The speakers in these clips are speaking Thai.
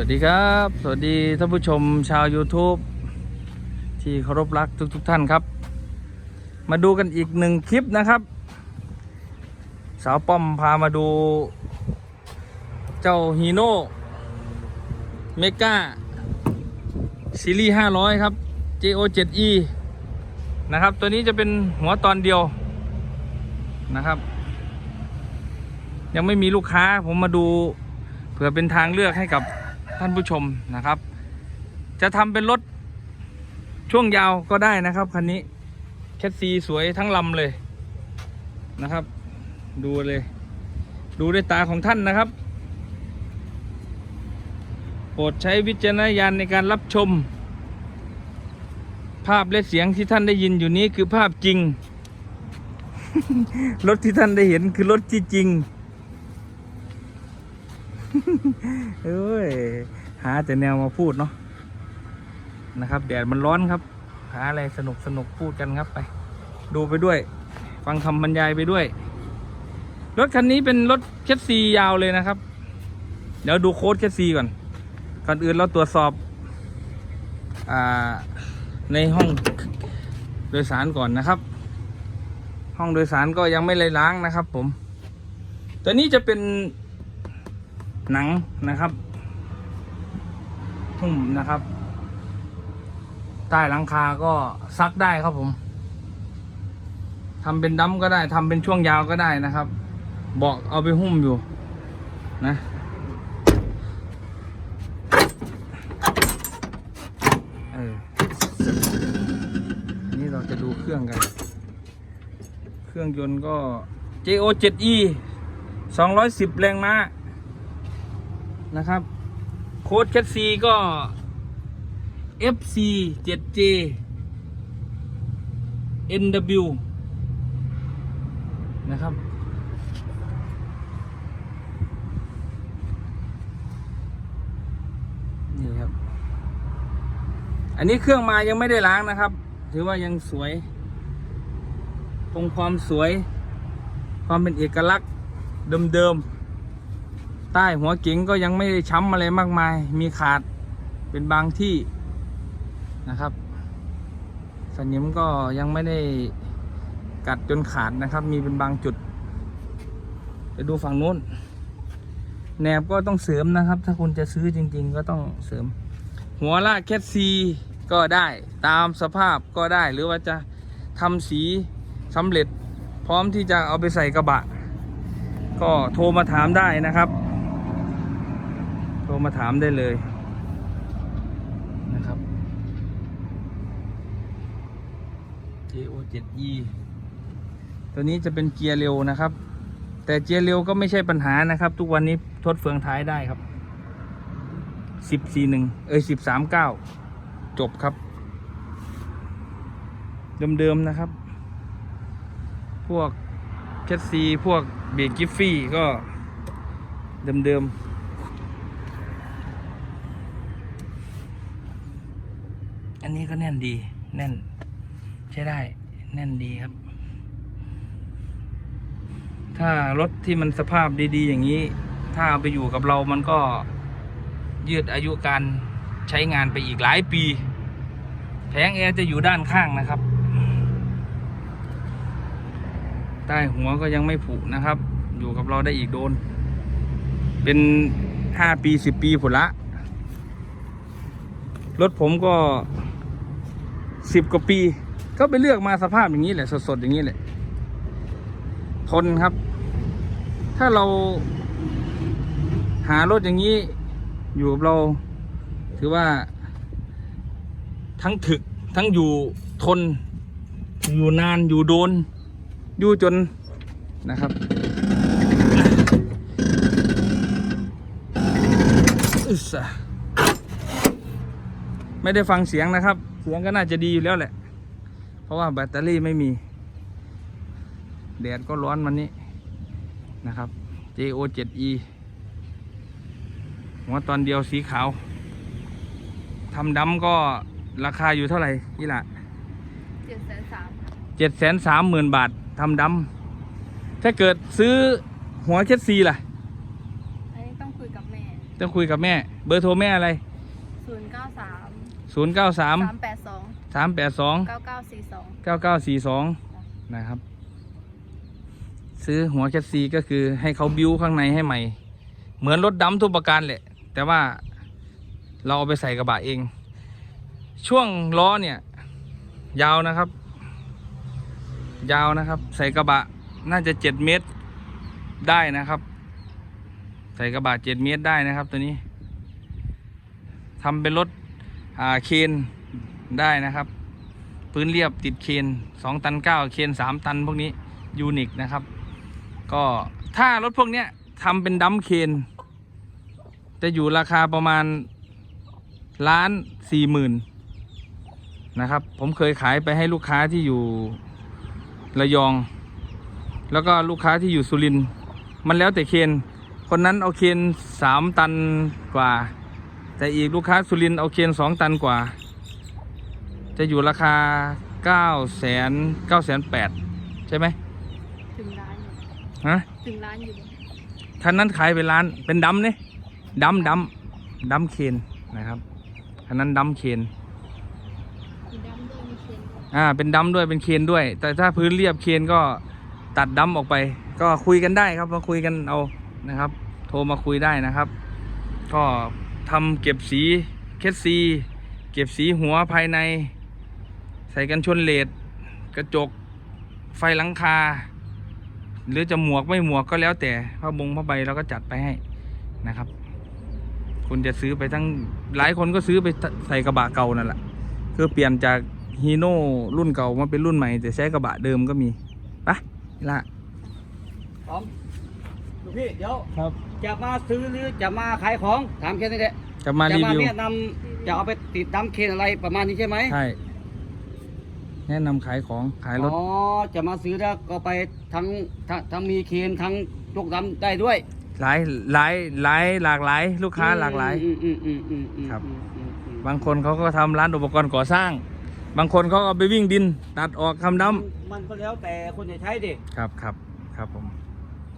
วัสดีครับ สวัสดีท่านผู้ชมชาว YouTube ที่เคารพรักทุกๆทท่านครับ มาดูกันอีกหนึ่งคลิปนะครับ สาวป้อมพามาดู เจ้าฮีโน่เมกาซีรีส์500 ครับ JO7E นะครับ ตัวนี้จะเป็นหัวตอนเดียวนะครับ ยังไม่มีลูกค้าผมมาดูเผื่อเป็นทางเลือกให้กับ ท่านผู้ชมนะครับ จะทำเป็นรถช่วงยาวก็ได้นะครับคันนี้แคทซีสวยทั้งลำเลยนะครับ ดูเลย ดูด้วยตาของท่านนะครับโปรดใช้วิจารณญาณในการรับชม ภาพและเสียงที่ท่านได้ยินอยู่นี้คือภาพจริง รถที่ท่านได้เห็นคือรถที่จริง เอ้ย หาแต่แนวมาพูดเนาะ นะครับ แดดมันร้อนครับ หาอะไรสนุกสนุกพูดกันครับไป ดูไปด้วย ฟังคำบรรยายไปด้วย รถคันนี้เป็นรถแคสซียาวเลยนะครับ เดี๋ยวดูโค้ดแคสซีก่อน ก่อนอื่นเราตรวจสอบอ่าในห้องโดยสารก่อนนะครับ ห้องโดยสารก็ยังไม่เลยล้างนะครับ ผม ตัวนี้จะเป็น หนังนะครับหุ้มนะครับ ใต้หลังคาก็ซักได้ครับผมทำเป็นดั้มก็ได้ทำเป็นช่วงยาวก็ได้นะครับเบาะเอาไปหุ้มอยู่ นะเออนนี้เราจะดูเครื่องกัน เครื่องยนต์ก็ JO7E 210 แรงม้า นะครับ โค้ดแคทซีก็ FC 7J NW นะครับ นี่ครับ อันนี้เครื่องมายังไม่ได้ล้างนะครับ ถือว่ายังสวยคงความสวย ความเป็นเอกลักษณ์เดิมๆ ใต้หัวเก๋งก็ยังไม่ได้ช้ำอะไรมากมาย มีขาดเป็นบางที่นะครับ สนิมก็ยังไม่ได้กัดจนขาดนะครับ มีเป็นบางจุด ไปดูฝั่งนู้น แหนบก็ต้องเสริมนะครับ ถ้าคุณจะซื้อจริง ๆ ก็ต้องเสริม หัวลากแคทซีก็ได้ตามสภาพก็ได้หรือว่าจะทำสีสำเร็จ พร้อมที่จะเอาไปใส่กระบะ ก็โทรมาถามได้นะครับ รมาถามได้เลยนะครับ JO7E ตัวนี้จะเป็นเกียร์เร็วนะครับ แต่เกียร์เร็วก็ไม่ใช่ปัญหานะครับ ทุกวันนี้ทดเฟืองท้ายได้ครับสิบสี่หนึ่งเอ้ยสิบสามเก้าจบครับ เดิมๆนะครับ พวกแคทซีพวกเบรกกิฟฟี่ก็เดิมๆ อันนี้ก็แน่นดี แน่น ใช้ได้ แน่นดีครับ ถ้ารถที่มันสภาพดี ๆ อย่างนี้ ถ้าเอาไปอยู่กับเรามันก็ยืดอายุการใช้งานไปอีกหลายปี แผงแอร์จะอยู่ด้านข้างนะครับ ใต้หัวก็ยังไม่ผุนะครับ อยู่กับเราได้อีกโดน เป็นห้าปีสิบปีผลละรถผมก็ สิบกว่าปี ก็ไปเลือกมาสภาพอย่างนี้แหละ สดๆอย่างนี้แหละ ทนครับ ถ้าเราหารถอย่างนี้อยู่กับเรา ถือว่า ทั้งถึกทั้งอยู่ทน อยู่นานอยู่โดน อยู่จนนะครับอึสะไม่ได้ฟังเสียงนะครับ สียงก็น่าจะดีอยู่แล้วแหละ เพราะว่าแบตเตอรี่ไม่มี แดดก็ร้อนวันนี้นะครับ JO7E หัวตอนเดียวสีขาวทำดำก็ราคาอยู่เท่าไหร่นี่ละเจ็ดแสนสามเจ็ดแสนสามหมื่นบาททำดำถ้าเกิดซื้อหัวเคสซีล่ะ อันนี้ต้องคุยกับแม่ ต้องคุยกับแม่ เบอร์โทรแม่อะไร ศูนย์เก้าสามศูนย์เก้าสามสามแปดสองสามแปดสองเก้าเก้าสี่สองเก้าเก้าสี่สองนะครับ ซื้อหัวแคทซีก็คือให้เขาบิ้วข้างในให้ใหม่ เหมือนรถดำทุกประการแหละ แต่ว่าเราเอาไปใส่กระบะเอง ช่วงล้อเนี่ย ยาวนะครับ ยาวนะครับ ใส่กระบะน่าจะเจ็ดเมตรได้นะครับ ใส่กระบะเจ็ดเมตรได้นะครับตัวนี้ ทำเป็นรถอาเคนได้นะครับ พื้นเรียบติดเคนสองตันเก้าเคนสามตันพวกนี้ยูนิคนะครับ ก็ถ้ารถพวกเนี้ยทำเป็นดัมเคนจะอยู่ราคาประมาณล้านสี่หมื่นนะครับ ผมเคยขายไปให้ลูกค้าที่อยู่ระยอง แล้วก็ลูกค้าที่อยู่สุรินทร์มันแล้วแต่เคน คนนั้นเอาเคนสามตันกว่า แต่อีกลูกค้าสุรินทร์เอาเคนสองตันกว่า จะอยู่ราคา9 9 9 8 0 0ใช่ไหมถึงร้านอยู่ฮะถึงร้านอยู่คันนั้นขายไปล้านเป็นดำเนี่ยดำดำดำเคนนะครับคันนั้นดำเคนมีดำด้วยมีเคนอ่าเป็นดำด้วยเป็นเคนด้วย แต่ถ้าพื้นเรียบเคนก็ตัดดำออกไป ก็คุยกันได้ครับมาคุยกันเอานะครับ โทรมาคุยได้นะครับ ก็ ทำเก็บสีเคสซีเก็บสีหัวภายใน ใส่กันชนเลดกระจก ไฟหลังคา หรือจะหมวกไม่หมวกก็แล้วแต่ผ้าบงผ้าใบเราก็จัดไปให้นะครับ คุณจะซื้อไปทั้งหลายคนก็ซื้อไปใส่กระบะเก่านั่นแหละคือเปลี่ยนจากฮีโน่รุ่นเก่ามาเป็นรุ่นใหม่แต่ใช้กระบะเดิมก็มีไปนี่ละพร้อม ลูกพี่เดี๋ยวครับจะมาซื้อหรือจะมาขายของถามแค่นี้แหละจะมาจะรีมาวิว แนะนำจะเอาไปติดดัมเคนอะไรประมาณนี้ใช่ไหมใช่ แนะนำขายของขายรถ อ๋อจะมาซื้อแล้วก็ไปทั้งทั้งทั้งมีเคนทั้งยกดัมได้ด้วยหลายหลายหลายหลากหลาย ลูกค้าหลากหลาย อืมอืมอืมอืมอืมครับ อืมอืมอืมบางคนเขาก็ทำร้านอุปกรณ์ก่อสร้าง บางคนเขาเอาไปวิ่งดิน ตัดออกคำดมันมันก็แล้วแต่คนจะใช้ดิำครับครับครับผม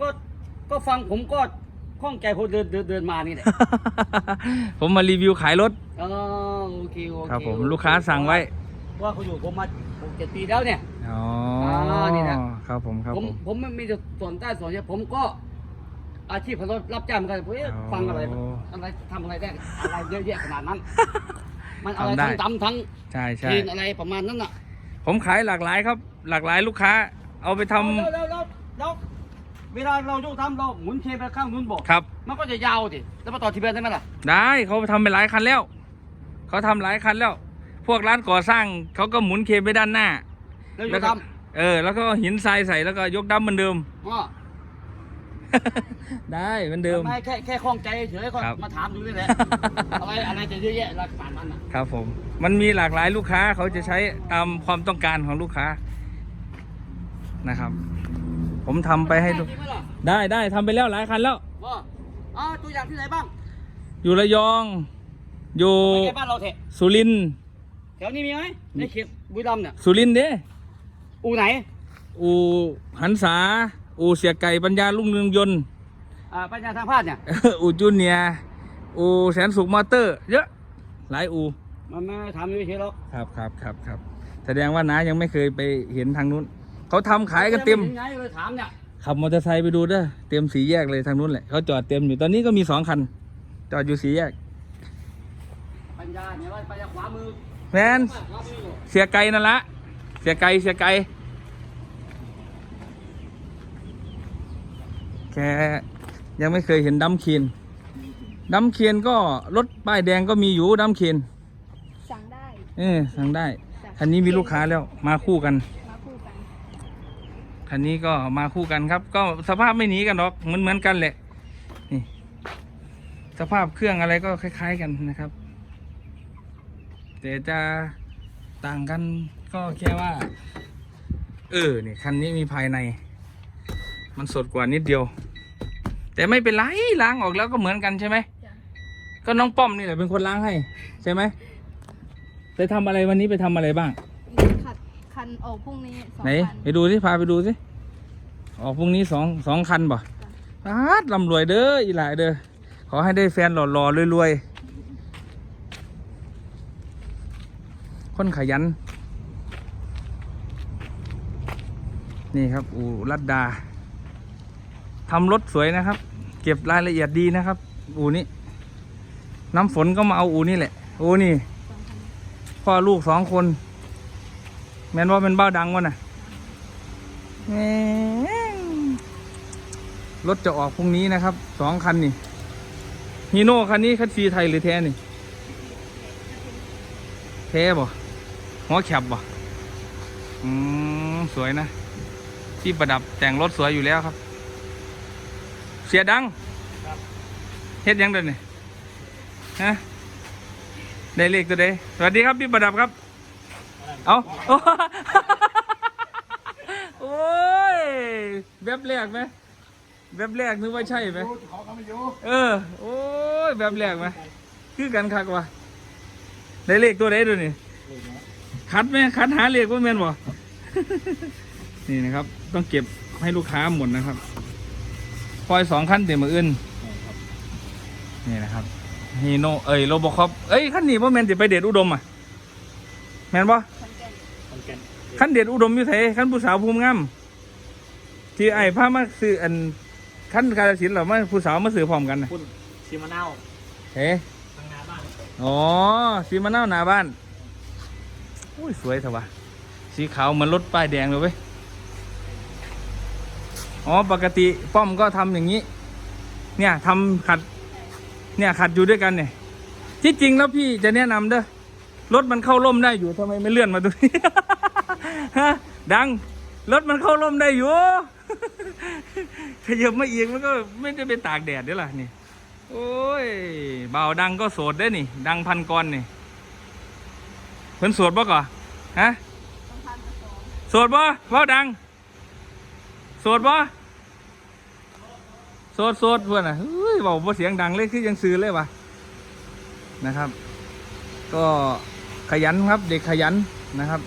ก็ ก็ฟังผมก็ข้องใจคนเดินเดินเดินมานี่แหละ ผมมารีวิวขายรถอ๋อโอเคโอเคครับผมโอเลูกค้าสั่งไว้เพราะว่าเขาอยู่ผมมาหกเจ็ดปีแล้วเนี่ย อ๋อนี่นะ ครับผมครับผมผมผมไม่มีแต่ส่วนใต้ส่วนเนี่ยผมก็ อาชีพขับรถรับจ้างเหมือนกันผมเอ๊ะอ๋อฟังอะไรอะไรทำอะไรได้อะไรเยอะแยะขนาดนั้น มันอะไรทำได้ ทั้งดำทั้งใช่ใช่ทีนอะไรประมาณนั้นน่ะผมขายหลากหลายครับ หลากหลายลูกค้า เอาไปทำแล้วแล้วแล้วแล้ว เวลาเราโยกทำเราหมุนเคไปข้างนู้นบอกครับ มันก็จะยาวสิแล้วมาต่อทีเบียนได้ไหมล่ะได้เขาทำไปหลายคันแล้ว เขาทำหลายคันแล้ว พวกร้านก่อสร้างเขาก็หมุนเคไปด้านหน้า แล้วโยแล้วกก็ทเออ แล้วก็หินทรายใส่แล้วก็ยกดัมเหมือนเดิมำอ๋อได้เหมือนเดิม ไม่แค่แค่ข้องใจเฉยๆก็ครับ มาถามดูนี่แหละอะไรอะไรจะเยอะแยะราคานั้นน่ะครับผม มันมีหลากหลายลูกค้าเขาจะใช้ตามความต้องการของลูกค้านะครับ ผมทำไปให้ดูจริงไหมล่ะได้ได้ทำไปแล้วหลายคันแล้ว ว่าอ๋อตัวอย่างที่ไหนบ้างอยู่ระยอง อยู่ไปแค่บ้านเราเถอะสุรินทร์แถวนี้มีไหมในเขตบุรีรัมย์เนี่ยสุรินทร์เด้อูไหนอูหันษาอูเสียไก่ปัญญาลุ่งเรืองยนต์ อ่าปัญญาทางภาคเนี่ยอูจูเนียร์อูแสนสุขมอเตอร์ เยอะ หลายอูมันไม่ทำอยู่เฉยๆหรอกครับครับครับครับแสดงว่าน้ายังไม่เคยไปเห็นทางนู้น เขาทำขายกันเต็มยังไงเลยถามเนี่ยขับมอเตอร์ไซค์ไปดูเด้อเต็มสีแยกเลยทางนู้นแหละเขาจอดเต็มอยู่ตอนนี้ก็มีสองคัน จอดอยู่สีแยก ปัญญาเนี่ยว่าปัญญาขวามือแมนขวามืออยู่เสียไกลนั่นละเสียไกลเสียไกลแกยังไม่เคยเห็นดัมเคียนดัมเคียนก็รถป้ายแดงก็มีอยู่ดัมเคียนสั่งได้ เออสั่งได้คันนี้มีลูกค้าแล้วมาคู่กันมาคู่กัน คันนี้ก็มาคู่กันครับ ก็สภาพไม่หนีกันหรอกเหมือนเหมือนกันแหละนี่สภาพเครื่องอะไรก็คล้าย ๆกันนะครับ แต่จะต่างกันก็แค่ว่า เออเนี่ยคันนี้มีภายใน มันสดกว่านิดเดียว แต่ไม่เป็นไรล้างออกแล้วก็เหมือนกันใช่ไหมก็น้องป้อมนี่แหละเป็นคนล้างให้ ใช่ไหมไปทำอะไรวันนี้ไปทำอะไรบ้าง ออกพรุ่งนี้สองไหนคันไปดูสิพาไปดูสิออกพรุ่งนี้สองสองคันบ่ปาดลำรวยเด้ออีหลายเด้อขอให้ได้แฟนหล่อๆรวยๆคนขยัน นี่ครับอูรัดดาทำรถสวยนะครับ เก็บรายละเอียดดีนะครับ อูนี้น้ำฝนก็มาเอาอูนี่แหละอูนี่พ่อลูกสองคน แม่นว่าเป็นเบ้าดังวะน่ะรถจะออกพรุ่งนี้นะครับ สองคันนี่ฮีโน่คันนี้คันซีไทยหรือแท้นี่ แท้บ่หัวแคบบ่อืมสวยนะ ที่ประดับแต่งรถสวยอยู่แล้วครับ เสียดังเฮ็ดยังเดินนี่ฮะได้เลขตัวใดสวัสดีครับพี่ประดับครับ เอาโอ้ยแบบแรกไหมแบบแรกนึกว่าใช่ไหมเออ โอ้ยแบบแรกไหมคือกันคักว่ะได้เลขตัวใดดูนี่คัดไหมคัดหาเลขว่าแมนบ่นี่นะครับ ต้องเก็บให้ลูกค้าหมดนะครับปล่อยสองขั้นเต็มมืออื่นนี่นะครับฮีโนเอ้ยโรบอคอปเอ้ยขั้นนี้ว่าแมนติไปเดชอุดมอะแมนปะขอนแก่ ขั้นเดชอุดมอยู่ไสขั้นผู้สาวภูมิงามที่ไอ้พามาซื้ออันขั้นกาลสินธุ์เหรามาผู้สาวมาซื้อพร้อมกันนะคุณชิมะนาวเฮ้ทางนาบ้านอ๋อสีมะนาวหน้าบ้านอุ้ยสวยเถอะวะสีขาวเหมือนรถป้ายแดงเลยเว้ยอ๋อปกติป้อมก็ทำอย่างนี้ เนี่ยทำขัด เนี่ยขัดอยู่ด้วยกันเนี่ย ที่จริงแล้วพี่จะแนะนำเด้อรถมันเข้าร่มได้อยู่ทำไมไม่เลื่อนมาตรงนี้ ฮะดัง รถมันเข้าร่มได้อยู่ ขยับมาอีกมันก็ไม่ได้ไปตากแดดด้อล่ะนี่ โอ้ยเบาดังก็โสดได้นี่ ดังพันกรนี่เพิ่นโสดบ่ก่อฮะสองโสดบ่เบาดังโสดบ่โสดโสดเพื่อนอะเฮ้ยเบาบ่เสียงดังเลยคือยังซื้อเลยวะนะครับ ก็ขยันครับเด็กขยันนะครับ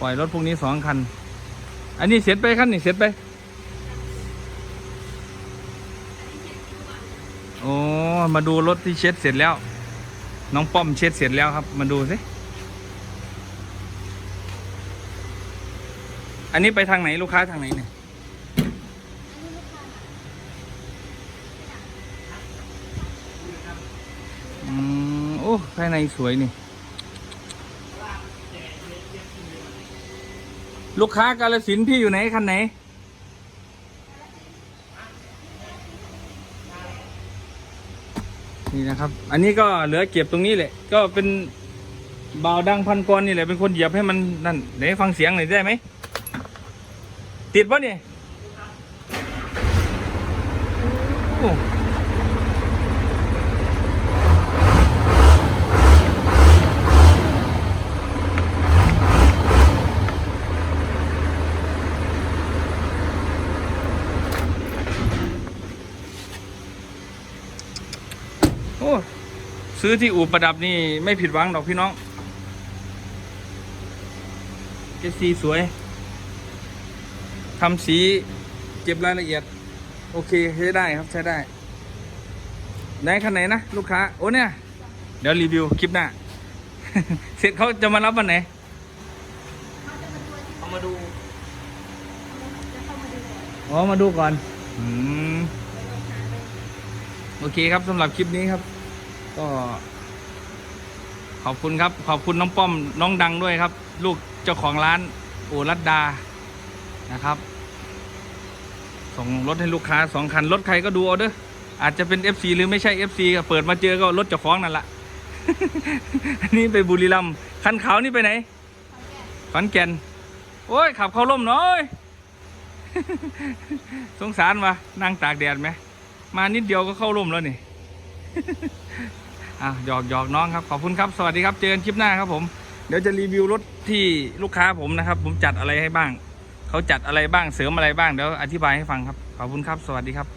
ปล่อยรถพวกนี้สองคัน อันนี้เสร็จไปคันนี้เสร็จไปโอ้มาดูรถที่เช็ดเสร็จแล้ว น้องป้อมเช็ดเสร็จแล้วครับ มาดูสิอันนี้ไปทางไหนลูกค้าทางไหนเนี่ยอืมโอ้ภายในสวยนี่ ลูกค้ากาลสินพี่อยู่ไหนคันไหน นี่นะครับ อันนี้ก็เหลือเก็บตรงนี้แหละ ก็เป็นบาวดังพันกรนี่แหละเป็นคนเหยียบให้มันนั่นเดี๋ยวให้ฟังเสียงหน่อยได้ไหม ติดปะเนี่ยโอ้โอ้ ซื้อที่อู่ประดับนี่ไม่ผิดหวังดอกพี่น้องเจสีสวยทำสีเก็บรายละเอียด โอเคใช้ได้ครับใช้ได้ไหนคันไหนนะลูกค้า โอ้เนี่ย เดี๋ยวรีวิวคลิปหน้า เสร็จเขาจะมารับวันไหนเอามาดูจะเข้ามาดูก่อนอ๋อมาดูก่อน อืม โอเคครับสำหรับคลิปนี้ครับ ก็ ขอบคุณครับ ขอบคุณน้องป้อมน้องดังด้วยครับ ลูกเจ้าของร้านโอรัดดานะครับ ส่งรถให้ลูกค้าสองคันรถใครก็ดูเอาเด้ออาจจะเป็น FC หรือไม่ใช่ FC ก็เปิดมาเจอก็รถเจ้าของนั่นแหละอันนี้ไปบุรีรัมย์คันขาวนี่ไปไหนขอนแก่นโอ้ยขับเข้าร่มน้อย สงสารวะนั่งตากแดดไหม มานิดเดียวก็เข้าร่มแล้วนี่ อะหยอกหยอกน้องครับขอบคุณครับสวัสดีครับเจอกันคลิปหน้าครับผมเดี๋ยวจะรีวิวรถที่ลูกค้าผมนะครับ ผมจัดอะไรให้บ้าง เขาจัดอะไรบ้างเสริมอะไรบ้างเดี๋ยวอธิบายให้ฟังครับขอบคุณครับสวัสดีครับ